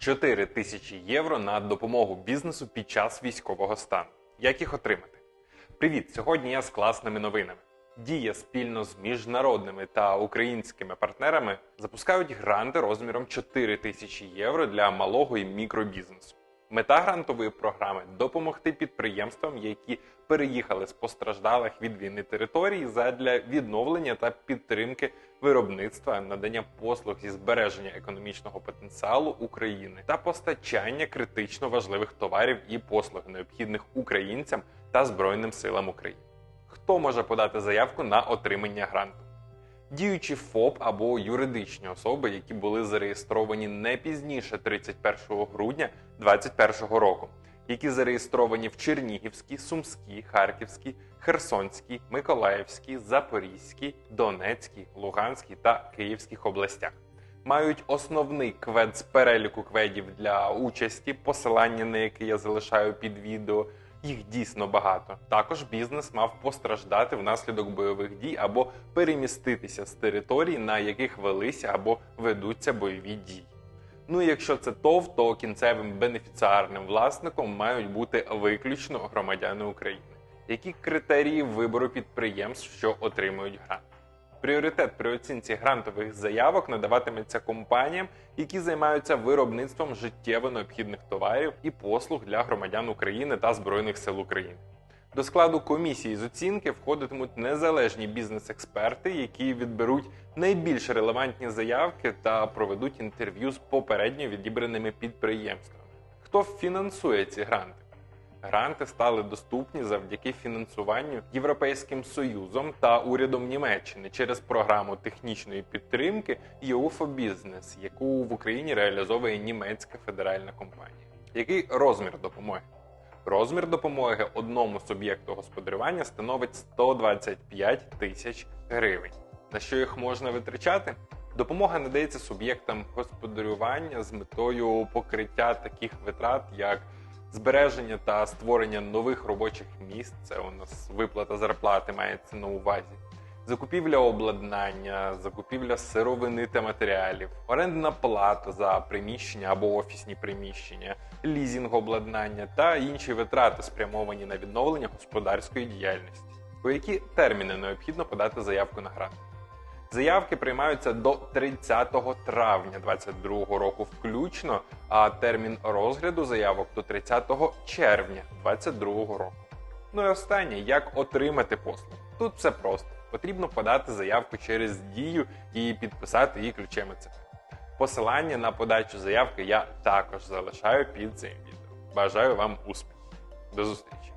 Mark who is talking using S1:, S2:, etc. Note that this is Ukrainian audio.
S1: 4 тисячі євро на допомогу бізнесу під час військового стану. Як їх отримати? Привіт! Сьогодні я з класними новинами. Дія спільно з міжнародними та українськими партнерами запускають гранти розміром 4 тисячі євро для малого і мікробізнесу. Мета грантової програми допомогти підприємствам, які переїхали з постраждалих від війни територій, задля відновлення та підтримки виробництва, надання послуг зі збереження економічного потенціалу України та постачання критично важливих товарів і послуг, необхідних українцям та Збройним силам України. Хто може подати заявку на отримання гранту? Діючі ФОП або юридичні особи, які були зареєстровані не пізніше 31 грудня 2021 року, які зареєстровані в Чернігівській, Сумській, Харківській, Херсонській, Миколаївській, Запорізькій, Донецькій, Луганській та Київських областях. Мають основний квед з переліку кведів для участі, посилання на який я залишаю під відео. Їх дійсно багато. Також бізнес мав постраждати внаслідок бойових дій або переміститися з територій, на яких велися або ведуться бойові дії. Ну і якщо це ТОВ, то кінцевим бенефіціарним власником мають бути виключно громадяни України. Які критерії вибору підприємств, що отримують грант? Пріоритет при оцінці грантових заявок надаватиметься компаніям, які займаються виробництвом життєво необхідних товарів і послуг для громадян України та Збройних сил України. До складу комісії з оцінки входитимуть незалежні бізнес-експерти, які відберуть найбільш релевантні заявки та проведуть інтерв'ю з попередньо відібраними підприємствами. Хто фінансує ці гранти? Гранти стали доступні завдяки фінансуванню Європейським Союзом та урядом Німеччини через програму технічної підтримки for Business, яку в Україні реалізовує німецька федеральна компанія. Який розмір допомоги? Розмір допомоги одному суб'єкту господарювання становить 125 тисяч гривень. На що їх можна витрачати? Допомога надається суб'єктам господарювання з метою покриття таких витрат, як збереження та створення нових робочих місць. Це у нас виплата зарплати мається на увазі. Закупівля обладнання, закупівля сировини та матеріалів, орендна плата за приміщення або офісні приміщення, лізінг обладнання та інші витрати, спрямовані на відновлення господарської діяльності. У які терміни необхідно подати заявку на грант? Заявки приймаються до 30 травня 2022 року включно, а термін розгляду заявок до 30 червня 2022 року. Ну і останнє, як отримати послуг. Тут все просто. Потрібно подати заявку через дію і підписати її ключем ЦП. Посилання на подачу заявки я також залишаю під цим відео. Бажаю вам успіху. До зустрічі!